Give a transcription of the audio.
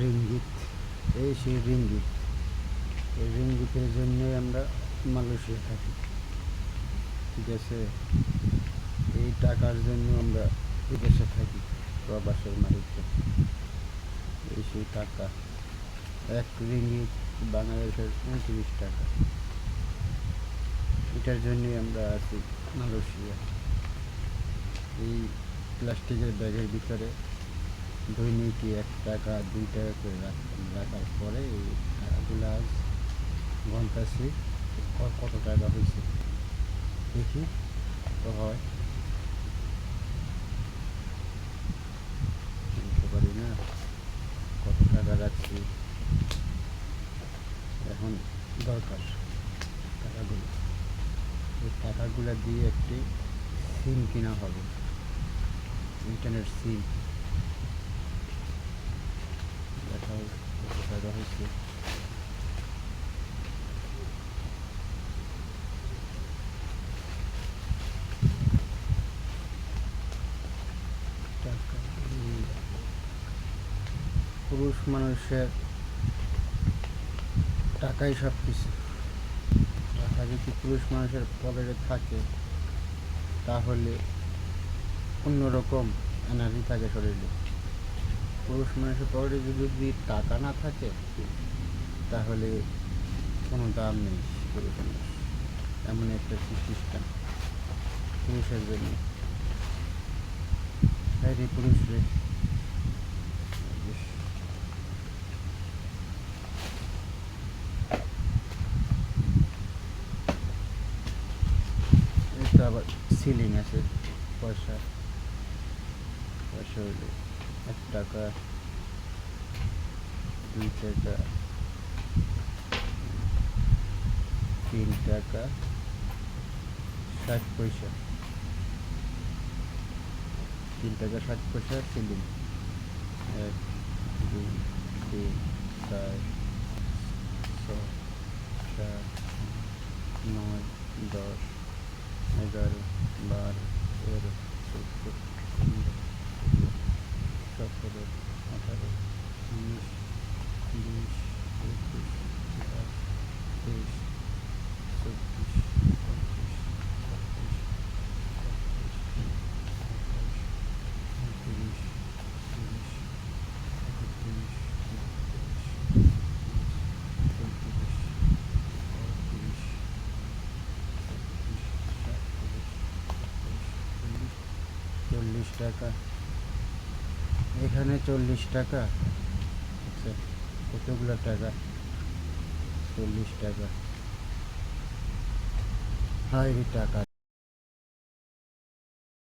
Ringgit, এই সেই ringgit. এই রিঙ্গিতের জন্যই আমরা মালয়েশিয়া থাকি। ঠিক আছে এই টাকার জন্য আমরা বিদেশে থাকি প্রবাসের মালিককে এই সেই টাকা, এক রিঙ্গিত বাংলাদেশের উনত্রিশ টাকা। এটার জন্যই আমরা আছি মালয়েশিয়া। এই প্লাস্টিকের ব্যাগের ভিতরে দৈনিকই এক টাকা, দুই টাকা করে রাখার পরে এই টাকাগুলো গন্তাছি ক- কত টাকা হয়েছে? দেখি কত হয়। বলতে পারি না কত টাকা রাখছি। এখন দরকার টাকাগুলো। এই টাকাগুলো দিয়ে একটি সিম কেনা হবে। Internet SIM. টাকা হয়েছে পুরুষ মানুষের টাকাই সব কিছু। টাকা যদি পুরুষ মানুষের পকেটে থাকে, তাহলে অন্যরকম এনার্জি থাকে শরীরে। পুরুষ মানুষের পকেটে যদি টাকা না থাকে, তাহলে কোনো দাম নেই পুরুষ এমন একটা সিস্টেম পুরুষের জন্য। রে পুরুষ রে। আবার সিলিং আছে, পয়সা। পয়সা হইল। এক টাকা, দুই টাকা, তিন টাকা, ষাট পয়সা। তিন টাকা, ষাট পয়সা সিলিং। এক, দুই, তিন, চার, ছয়, সাত, নয়, দশ, এগারো, বারো, তেরো, চোদ্দ। চল্লিশ টাকা। এখানে চল্লিশ টাকা। আচ্ছা কতগুলো টাকা? চল্লিশ টাকা। হাই টাকা।